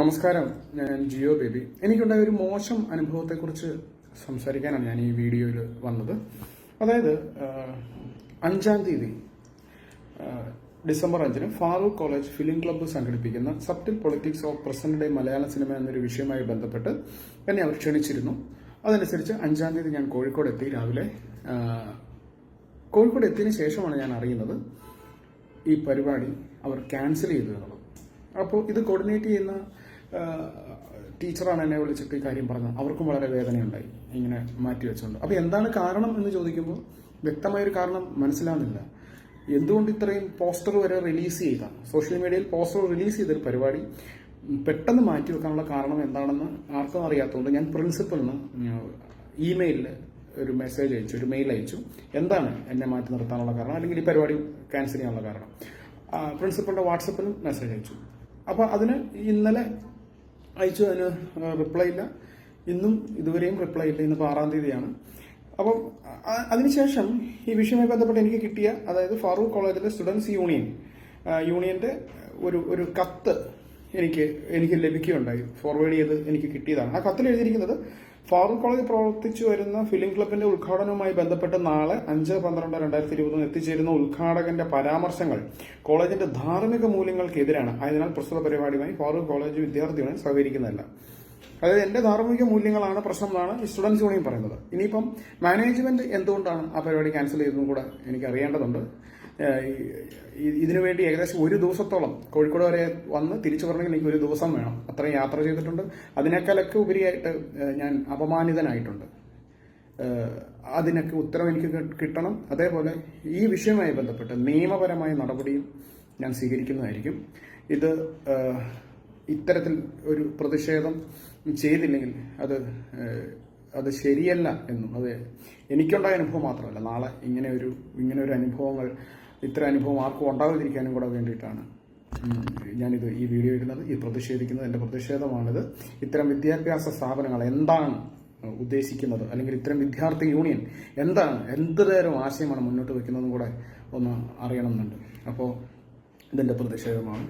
നമസ്കാരം ഞാൻ ജിയോ ബേബി. എനിക്കുണ്ടായ ഒരു മോശം അനുഭവത്തെക്കുറിച്ച് സംസാരിക്കാനാണ് ഞാൻ ഈ വീഡിയോയിൽ വന്നത്. അതായത് അഞ്ചാം തീയതി ഡിസംബർ അഞ്ചിന് ഫാറൂഖ് കോളേജ് ഫിലിം ക്ലബ്ബ് സംഘടിപ്പിക്കുന്ന subtle politics of present day Malayala cinema എന്നൊരു വിഷയവുമായി ബന്ധപ്പെട്ട് എന്നെ അവർ ക്ഷണിച്ചിരുന്നു. അതനുസരിച്ച് അഞ്ചാം തീയതി ഞാൻ കോഴിക്കോട് എത്തി. രാവിലെ കോഴിക്കോട് എത്തിയതിനു ശേഷമാണ് ഞാൻ അറിയുന്നത് ഈ പരിപാടി അവർ ക്യാൻസൽ ചെയ്തു എന്നുള്ളത്. അപ്പോൾ ഇത് കോർഡിനേറ്റ് ചെയ്യുന്ന ടീച്ചറാണ് എന്നെ വിളിച്ചിട്ട് ഈ കാര്യം പറഞ്ഞത്. അവർക്കും വളരെ വേദനയുണ്ടായി. ഇങ്ങനെ മാറ്റി വെച്ചുകൊണ്ട് അപ്പോൾ എന്താണ് കാരണം എന്ന് ചോദിക്കുമ്പോൾ വ്യക്തമായൊരു കാരണം മനസ്സിലാവുന്നില്ല എന്തുകൊണ്ട് ഇത്രയും പോസ്റ്റർ വരെ റിലീസ് ചെയ്ത? സോഷ്യൽ മീഡിയയിൽ പോസ്റ്റർ റിലീസ് ചെയ്തൊരു പരിപാടി പെട്ടെന്ന് മാറ്റി വെക്കാനുള്ള കാരണം എന്താണെന്ന് ആർക്കും അറിയാത്തതുകൊണ്ട് ഞാൻ പ്രിൻസിപ്പലിന് ഇമെയിലിൽ ഒരു മെസ്സേജ് അയച്ചു ഒരു മെയിൽ അയച്ചു. എന്താണ് എന്നെ മാറ്റി നിർത്താനുള്ള കാരണം? അല്ലെങ്കിൽ ഈ പരിപാടി ക്യാൻസൽ ചെയ്യാനുള്ള കാരണം? പ്രിൻസിപ്പളിന്റെ വാട്സപ്പിലും മെസ്സേജ് അയച്ചു. അപ്പോൾ അതിന് ഇന്നലെ അയച്ചു അതിന് റിപ്ലൈ ഇല്ല. ഇന്നും ഇതുവരെയും റിപ്ലൈ ഇല്ല. ഇന്നിപ്പോൾ ആറാം തീയതിയാണ്. അപ്പം അതിനുശേഷം ഈ വിഷയവുമായി ബന്ധപ്പെട്ട് എനിക്ക് കിട്ടിയ അതായത് ഫാറൂഖ് കോളേജിലെ സ്റ്റുഡൻസ് യൂണിയൻ യൂണിയന്റെ ഒരു ഒരു കത്ത് എനിക്ക് എനിക്ക് ലഭിക്കുകയുണ്ടായി. ഫോർവേഡ് ചെയ്ത് എനിക്ക് കിട്ടിയതാണ്. ആ കത്തിൽ എഴുതിയിരിക്കുന്നത് ഫാറൂഖ് കോളേജ് പ്രവർത്തിച്ചു വരുന്ന ഫിലിം ക്ലബിന്റെ ഉദ്ഘാടനവുമായി ബന്ധപ്പെട്ട് നാളെ അഞ്ച് പന്ത്രണ്ട് രണ്ടായിരത്തി ഇരുപതിന് എത്തിച്ചേരുന്ന ഉദ്ഘാടകന്റെ പരാമർശങ്ങൾ കോളേജിന്റെ ധാർമ്മിക മൂല്യങ്ങൾക്കെതിരാണ്. ആയതിനാൽ പ്രസ്തുത പരിപാടിയുമായി ഫാറൂഖ് കോളേജ് വിദ്യാർത്ഥികളെ സഹകരിക്കുന്നില്ല. അതായത് എന്റെ ധാർമ്മിക മൂല്യങ്ങളാണ് പ്രശ്നം എന്നാണ് സ്റ്റുഡൻസ് യൂണിയൻ പറയുന്നത്. ഇനിയിപ്പം മാനേജ്മെന്റ് എന്തുകൊണ്ടാണ് ആ പരിപാടി ക്യാൻസൽ ചെയ്തതെന്നും കൂടെ എനിക്ക് അറിയേണ്ടതുണ്ട്. ഇതിനു വേണ്ടി ഏകദേശം ഒരു ദിവസത്തോളം കോഴിക്കോട് വരെ വന്ന് തിരിച്ചു വരണമെങ്കിൽ എനിക്ക് ഒരു ദിവസം വേണം. അത്രയും യാത്ര ചെയ്തിട്ടുണ്ട്. അതിനേക്കാളൊക്കെ ഉപരിയായിട്ട് ഞാൻ അപമാനിതനായിട്ടുണ്ട്. അതിനൊക്കെ ഉത്തരം എനിക്ക് കിട്ടണം. അതേപോലെ ഈ വിഷയവുമായി ബന്ധപ്പെട്ട് നിയമപരമായ നടപടിയും ഞാൻ സ്വീകരിക്കുന്നതായിരിക്കും. ഇത് ഇത്തരത്തിൽ ഒരു പ്രതിഷേധം ചെയ്തില്ലെങ്കിൽ അത് അത് ശരിയല്ല എന്നും അത് എനിക്കുണ്ടായ അനുഭവം മാത്രമല്ല. നാളെ ഇങ്ങനെ ഒരു ഇങ്ങനെ ഒരു അനുഭവങ്ങൾ ഇത്തരം അനുഭവം ആർക്കും ഉണ്ടാകാതിരിക്കാനും കൂടെ വേണ്ടിയിട്ടാണ്. ഞാനിത് ഈ വീഡിയോ ഇടുന്നത് ഈ പ്രതിഷേധിക്കുന്നത് എന്റെ പ്രതിഷേധമാണിത്. ഇത്തരം വിദ്യാഭ്യാസ സ്ഥാപനങ്ങൾ എന്താണ് ഉദ്ദേശിക്കുന്നത്? അല്ലെങ്കിൽ ഇത്തരം വിദ്യാർത്ഥി യൂണിയൻ എന്താണ് എന്ത് തരം ആശയമാണ് മുന്നോട്ട് വെക്കുന്നതെന്നും കൂടെ ഒന്ന് അറിയണമെന്നുണ്ട്. അപ്പോൾ ഇതെന്റെ പ്രതിഷേധമാണ്.